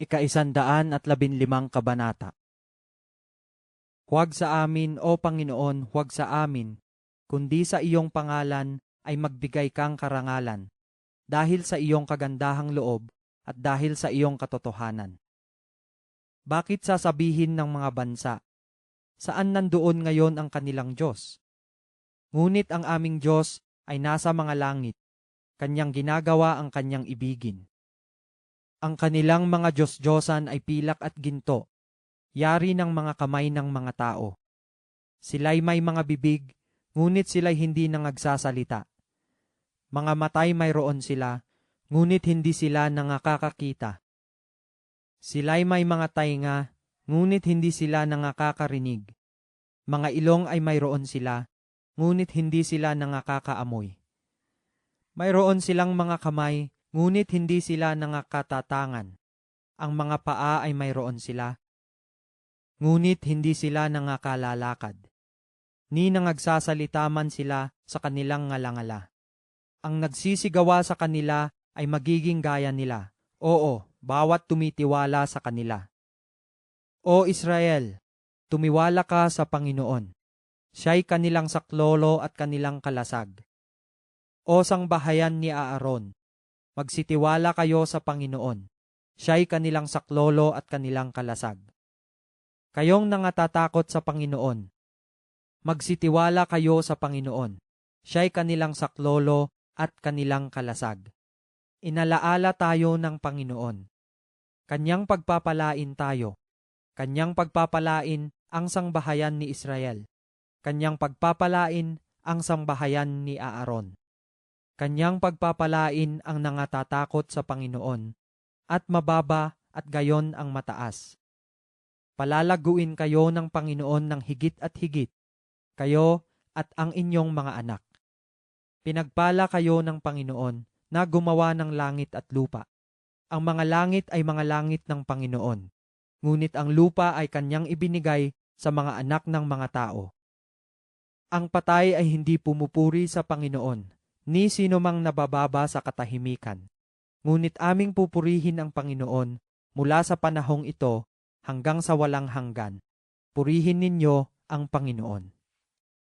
Ikaisandaan at labinlimang kabanata. Huwag sa amin, O Panginoon, huwag sa amin, kundi sa iyong pangalan ay magbigay kang karangalan, dahil sa iyong kagandahang loob at dahil sa iyong katotohanan. Bakit sasabihin ng mga bansa, saan nandoon ngayon ang kanilang Diyos? Ngunit ang aming Diyos ay nasa mga langit, kanyang ginagawa ang kanyang ibigin. Ang kanilang mga Diyos-Diyosan ay pilak at ginto, yari ng mga kamay ng mga tao. Sila'y may mga bibig, ngunit sila'y hindi nangagsasalita. Mga matay mayroon sila, ngunit hindi sila nangakakakita. Sila'y may mga tainga, ngunit hindi sila nangakakarinig. Mga ilong ay mayroon sila, ngunit hindi sila nangakakaamoy. Mayroon silang mga kamay, ngunit hindi sila nangakatatangan. Ang mga paa ay mayroon sila, ngunit hindi sila nangakalalakad. Ni nangagsasalita man sila sa kanilang ngalangala. Ang nagsisigawa sa kanila ay magiging gaya nila. Oo, bawat tumitiwala sa kanila. O Israel, tumiwala ka sa Panginoon. Siya'y kanilang saklolo at kanilang kalasag. O sangbahayan ni Aaron, magsitiwala kayo sa Panginoon. Siya'y kanilang saklolo at kanilang kalasag. Kayong nangatatakot sa Panginoon, magsitiwala kayo sa Panginoon. Siya'y kanilang saklolo at kanilang kalasag. Inalaala tayo ng Panginoon. Kanyang pagpapalain tayo. Kanyang pagpapalain ang sangbahayan ni Israel. Kanyang pagpapalain ang sangbahayan ni Aaron. Kanyang pagpapalain ang nangatatakot sa Panginoon at mababa at gayon ang mataas. Palalaguin kayo ng Panginoon ng higit at higit, kayo at ang inyong mga anak. Pinagpala kayo ng Panginoon na gumawa ng langit at lupa. Ang mga langit ay mga langit ng Panginoon, ngunit ang lupa ay kanyang ibinigay sa mga anak ng mga tao. Ang patay ay hindi pumupuri sa Panginoon, ni sino mang nabababa sa katahimikan. Ngunit aming pupurihin ang Panginoon mula sa panahong ito hanggang sa walang hanggan. Purihin ninyo ang Panginoon.